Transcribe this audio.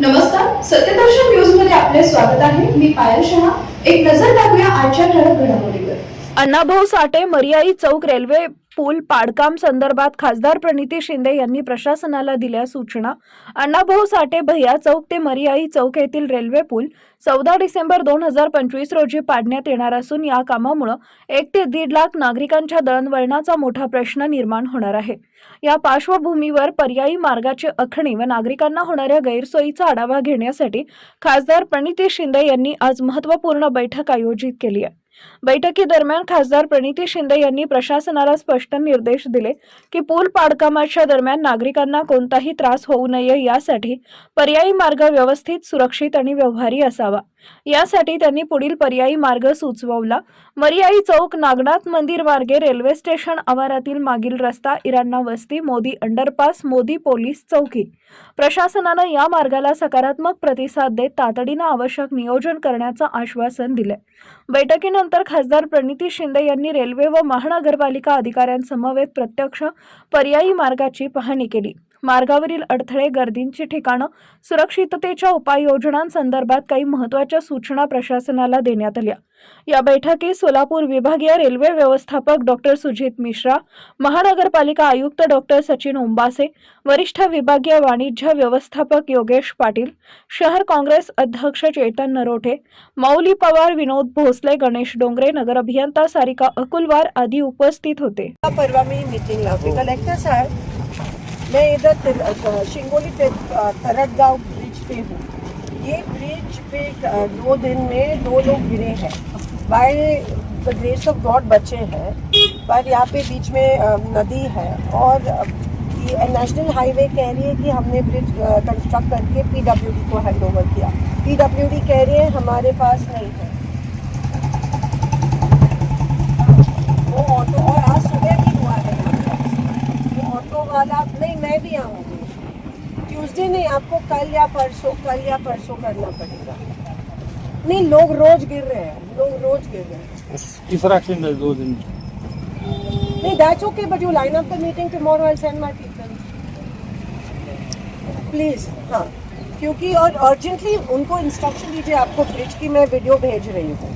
नमस्कार सत्यदर्शन न्यूजमध्ये आपले स्वागत आहे. मी पायल शहा. एक नजर टाकूया आजच्या ठळक घडामोडीवर. अण्णाभाऊ साठे मर्याई चौक रेल्वे पूल पाडकाम संदर्भात खासदार प्रणिती शिंदे यांनी प्रशासनाला दिल्या सूचना. अण्णाभाऊ साठे भैया चौक ते मरियाई चौक येथील रेल्वे पूल चौदा डिसेंबर दोन हजार पंचवीस रोजी पाडण्यात येणार असून या कामामुळे एक ते दीड लाख नागरिकांच्या दळणवळणाचा मोठा प्रश्न निर्माण होणार आहे. या पार्श्वभूमीवर पर्यायी मार्गाची आखणी व नागरिकांना होणाऱ्या गैरसोयीचा आढावा घेण्यासाठी खासदार प्रणिती शिंदे यांनी आज महत्त्वपूर्ण बैठक आयोजित केली आहे. बैठकीदरम्यान खासदार प्रणिती शिंदे यांनी प्रशासनाला स्पष्ट निर्देश दिले की पूल पाडकामाच्या दरम्यान नागरिकांना कोणताही त्रास होऊ नये यासाठी पर्यायी मार्ग व्यवस्थित सुरक्षित आणि व्यवहारी असावा. यासाठी त्यांनी पुढील पर्यायी मार्ग सुचवला. मरियाई चौक नागनाथ मंदिर मार्गे रेल्वे स्टेशन आवारातील मागील रस्ता इराणा वस्ती मोदी अंडरपास मोदी पोलीस चौकी. प्रशासनानं या मार्गाला सकारात्मक प्रतिसाद देत तातडीनं आवश्यक नियोजन करण्याचं आश्वासन दिलंय बैठकीनंतर खासदार प्रणिती शिंदे यांनी रेल्वे व महानगरपालिका अधिकाऱ्यांसमवेत प्रत्यक्ष पर्यायी मार्गाची पाहणी केली. मार्गावरील अडथळे गर्दींची ठिकाणं सुरक्षिततेच्या उपाययोजनांसंदर्भात काही महत्त्वाच्या सूचना प्रशासनाला देण्यात आल्या. या बैठकीत सोलापूर विभागीय रेल्वे व्यवस्थापक डॉक्टर सुजित मिश्रा महानगरपालिका आयुक्त डॉक्टर सचिन ओंबासे वरिष्ठ विभागीय वाणिज्य व्यवस्थापक योगेश पाटील शहर काँग्रेस अध्यक्ष चेतन नरोठे मौली पवार विनोद भोसले गणेश डोंगरे नगर अभियंता सारिका अकुलवार आदी उपस्थित होते. परवा मी मीटिंग कलेक्टर साहब मैं इधर शिंगोली पे अ, तरटगांव ब्रिज पे हूँ। ये ब्रिज पे दो दिन में दो लोग गिरे हैं। By the grace of God बचे हैं पर यहाँ पे बीच में नदी है और ये नेशनल हाईवे कह रही है कि हमने ब्रिज कंस्ट्रक्ट करके पीडब्ल्यूडी को हैंड ओवर किया। पीडब्ल्यूडी कह रही है हमारे पास नहीं है। भी आऊँगी ट्यूसडे नहीं आपको कल या परसों कल या परसों करना पड़ेगा। नहीं लोग रोज गिर रहे हैं लोग रोज गिर रहे हैं। तीसरा एक्सीडेंट है दो दिन। नहीं that's okay but you line up the meeting tomorrow I send my people please हाँ क्योंकि और अर्जेंटली उनको इंस्ट्रक्शन दीजिए आपको ब्रिज की मैं वीडियो भेज रही हूँ।